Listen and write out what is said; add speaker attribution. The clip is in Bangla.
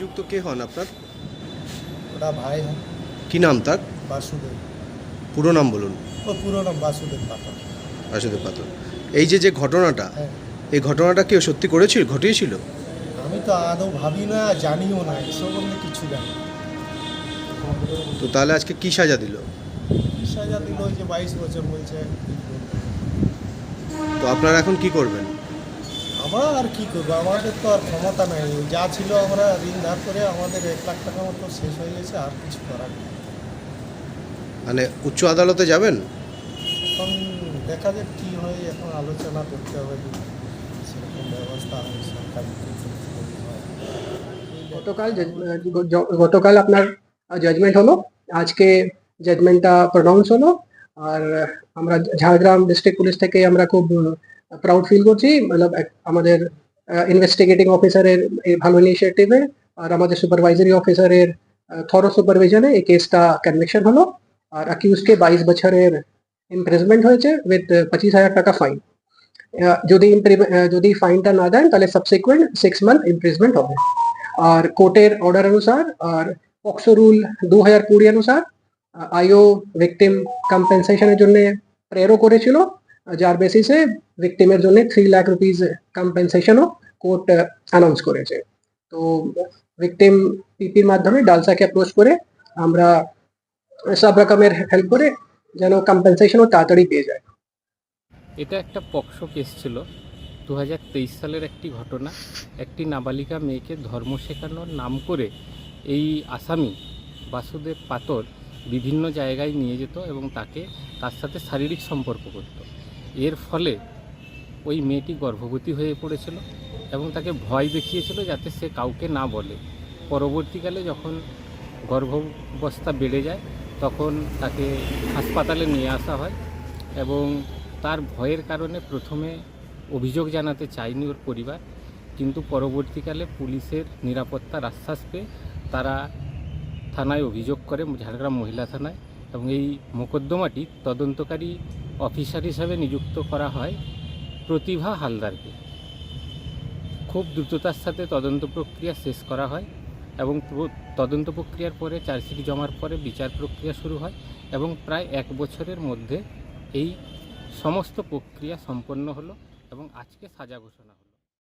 Speaker 1: অভিযুক্ত কে হন আপনার?
Speaker 2: ওটা ভাই হন
Speaker 1: কি নাম তার?
Speaker 2: বাসুদেব।
Speaker 1: পুরো নাম বলুন।
Speaker 2: ও পুরো নাম বাসুদেব পাতা
Speaker 1: বাসুদেব পাত্র এই যে যে ঘটনাটা
Speaker 2: হ্যাঁ।
Speaker 1: এই ঘটনাটা কেউ সত্যি করেছিল ঘটিয়েছিল?
Speaker 2: আমি তো আদৌ ভাবি না জানিও না বলতে কিছু জানি না।
Speaker 1: তো তাহলে আজকে কি সাজা দিল?
Speaker 2: কি সাজা দিল? ওই যে বাইশ বছর বলছে।
Speaker 1: তো আপনারা এখন কি করবেন?
Speaker 2: আমরা আর কি করব? আমাদের তো আর ক্ষমতা নাই। যা ছিল আমরা ঋণ ধার করে আমাদের এক লাখ টাকা মতো শেষ হয়ে গেছে আর কিছু করার নেই।
Speaker 1: মানে উচ্চ আদালতে যাবেন?
Speaker 2: এখন দেখা যাক কী হয় এখন আলোচনা করতে হবে। যে সেরকম ব্যবস্থা হয় সরকারি।
Speaker 3: গতকাল গতকাল আপনার জাজমেন্ট হলো আজকে জাজমেন্টটা প্রনাউন্স হলো আর আমরা ঝাড়গ্রাম ডিস্ট্রিক্ট পুলিশ থেকে আমরা খুব প্রাউড ফিল করছি। মতলব এক- আমাদের ইনভেস্টিগেটিং অফিসারের এই ভালো ইনিশিয়েটিভে আর আমাদের সুপারভাইজারি অফিসারের থরো সুপারভিশনে এই কেসটা কনভিকশন হলো। আর অ্যাকিউজকে বাইশ বছরের ইমপ্রিজমেন্ট হয়েছে উইথ পঁচিশ হাজার টাকা ফাইন যদি impri- আহ, যদি ফাইনটা না দেন তাহলে সাবসিকুয়েন্ট সিক্স মান্থ ইমপ্রিজমেন্ট হবে। আর কোর্টের অর্ডার অনুসার আর পক্সো রুল দু হাজার কুড়ি অনুসার আইও ভিকটিম কম্পেনসেশনের জন্য প্রেরও করেছিল। যার বেসিসে ভিকটিমের জন্য থ্রি লাখ রুপিজ কম্পেনসেশনও কোর্ট অ্যানাউন্স করেছে। তো ভিকটিম পিপির মাধ্যমে ডালসাকে অ্যাপ্রোচ করে আমরা সব রকমের হেল্প করে যেন কম্পেনসেশনও তাড়াতাড়ি পেয়ে যায়।
Speaker 4: এটা একটা পক্সো কেস ছিল। দু হাজার তেইশ সালের একটি ঘটনা। একটি নাবালিকা মেয়েকে ধর্ম শেখানোর নাম করে এই আসামি বাসুদেব পাতর বিভিন্ন জায়গায় নিয়ে যেত এবং তাকে তার সাথে শারীরিক সম্পর্ক করত। এর ফলে ওই মেয়েটি গর্ভবতী হয়ে পড়েছিল এবং তাকে ভয় দেখিয়েছিল যাতে সে কাউকে না বলে। পরবর্তীকালে যখন গর্ভাবস্থা বেড়ে যায়, তখন তাকে হাসপাতালে নিয়ে আসা হয় এবং তার ভয়ের কারণে প্রথমে অভিযোগ জানাতে চায়নি ওর পরিবার। কিন্তু পরবর্তীকালে পুলিশের নিরাপত্তার আশ্বাস পেয়ে তারা থানায় অভিযোগ করে, ঝাড়গ্রাম মহিলা থানায় এবং এই মোকদ্দমাটি তদন্তকারী অফিসার হিসাবে নিযুক্ত করা হয় প্রতিভা হালদারকে। খুব দ্রুততার সাথে তদন্ত প্রক্রিয়া শেষ করা হয় এবং তদন্ত প্রক্রিয়ার পরে চার্জশিট জমার পরে বিচার প্রক্রিয়া শুরু হয় এবং প্রায় এক বছরের মধ্যে এই সমস্ত প্রক্রিয়া সম্পন্ন হলো এবং আজকে সাজা ঘোষণা